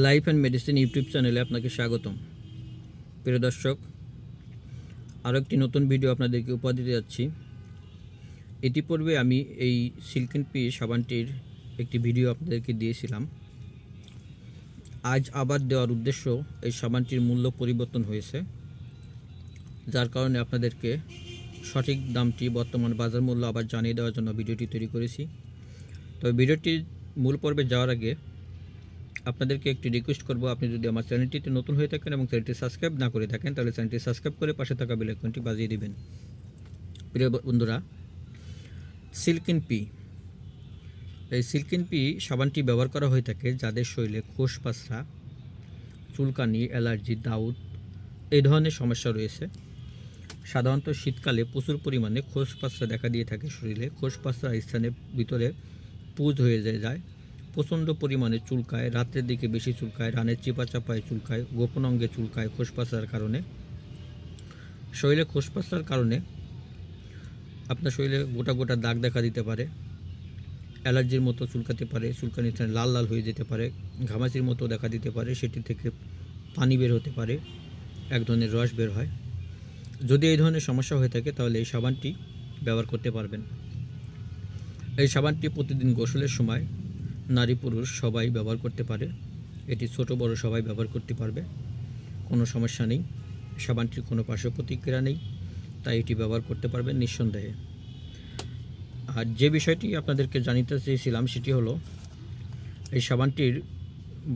Life and medicine YouTube চ্যানেলে আপনাকে স্বাগতম। প্রিয় দর্শক আরও একটি নতুন ভিডিও আপনাদেরকে উপহার দিতে যাচ্ছি। ইতিপূর্বে আমি এই সিল্কেন পি সাবানটির একটি ভিডিও আপনাদেরকে দিয়েছিলাম। আজ আবার দেওয়ার উদ্দেশ্য এই সাবানটির মূল্য পরিবর্তন হয়েছে। যার কারণে আপনাদেরকে সঠিক দামটি, বর্তমান বাজার মূল্য আবার জানিয়ে দেওয়ার জন্য ভিডিওটি তৈরি করেছি। তবে ভিডিওটির মূল পর্বে যাওয়ার আগে আপনাদেরকে একটি রিকোয়েস্ট করব, আপনি যদি আমার চ্যানেলটিতে নতুন হয়ে থাকেন এবং চ্যানেলটি সাবস্ক্রাইব না করে থাকেন, তাহলে চ্যানেলটি সাবস্ক্রাইব করে পাশে থাকা বেল আইকনটি বাজিয়ে দিবেন। প্রিয় বন্ধুরা সিল্কিন পি এই সিল্কিন পি সাবানটি ব্যবহার করা হয়ে থাকে যাদের শরীরে খোস পাসরা চুলকানি, অ্যালার্জি, দাউদ এই ধরনের সমস্যা রয়েছে। সাধারণত শীতকালে প্রচুর পরিমাণে খোস পাসরা দেখা দিয়ে থাকে শরীরে। খোস পাসরা স্থানের ভিতরে পুজ হয়ে যায়। প্রচণ্ড পরিমাণে চুলকায়, রাতের দিকে বেশি চুলকায়, রানের চিপা চাপায় চুলকায়, গোপন অঙ্গে চুলকায় খোসপাসার কারণে। শরীরে খোসপাসার কারণে আপনার শরীরে গোটা গোটা দাগ দেখা দিতে পারে, অ্যালার্জির মতো চুলকাতে পারে, চুলকানি লাল লাল হয়ে যেতে পারে, ঘামাচির মতো দেখা দিতে পারে, সেটি থেকে পানি বের হতে পারে, এক ধরনের রস বের হয়। যদি এই ধরনের সমস্যা হয়ে থাকে তাহলে এই সাবানটি ব্যবহার করতে পারবেন। এই সাবানটি প্রতিদিন গোসলের সময় নারী পুরুষ সবাই ব্যবহার করতে পারে। এটি ছোট, বড় সবাই ব্যবহার করতে পারবে। কোনো সমস্যা নেই। সাবানটির কোনো পার্শ্ব প্রতিক্রিয়া নেই। তাই এটি ব্যবহার করতে পারবেন নিঃসন্দেহে। আর যে বিষয়টি আপনাদেরকে জানিতে চেয়েছিলাম সেটি হলো, এই সাবানটির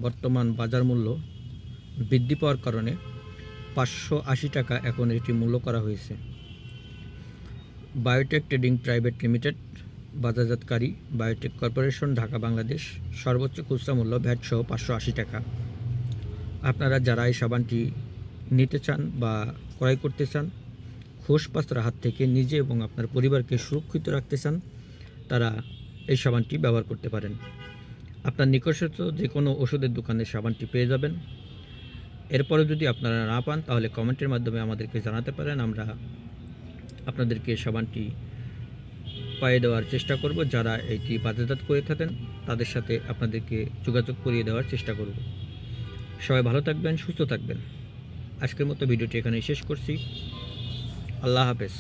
বর্তমান বাজার মূল্য বৃদ্ধি পাওয়ার কারণে পাঁচশো আশি টাকা এখন এটি মূল্য করা হয়েছে। বায়োটেক ট্রেডিং প্রাইভেট লিমিটেড বাজারজাতকারী বায়োটেক কর্পোরেশন, ঢাকা, বাংলাদেশ। সর্বোচ্চ খুচরা মূল্য ভ্যাট সহ পাঁচশো আশি টাকা। আপনারা যারা এই সাবানটি নিতে চান বা ক্রয় করতে চান খোস পাস্তার হাত থেকে নিজে এবং আপনার পরিবারকে সুরক্ষিত রাখতে চান, তারা এই সাবানটি ব্যবহার করতে পারেন। আপনার নিকটস্থ যে কোনো ওষুধের দোকানে সাবানটি পেয়ে যাবেন। এরপরে যদি আপনারা না পান, তাহলে কমেন্টের মাধ্যমে আমাদেরকে জানাতে পারেন। আমরা আপনাদেরকে সাবানটি পাইয়ে দেওয়ার চেষ্টা করব। যারা এটি বাজারজাত করে থাকেন, তাদের সাথে আপনাদেরকে যোগাযোগ করিয়ে দেওয়ার চেষ্টা করব। সবাই ভালো থাকবেন, সুস্থ থাকবেন। আজকের মতো ভিডিওটি এখানে শেষ করছি। আল্লাহ হাফেজ।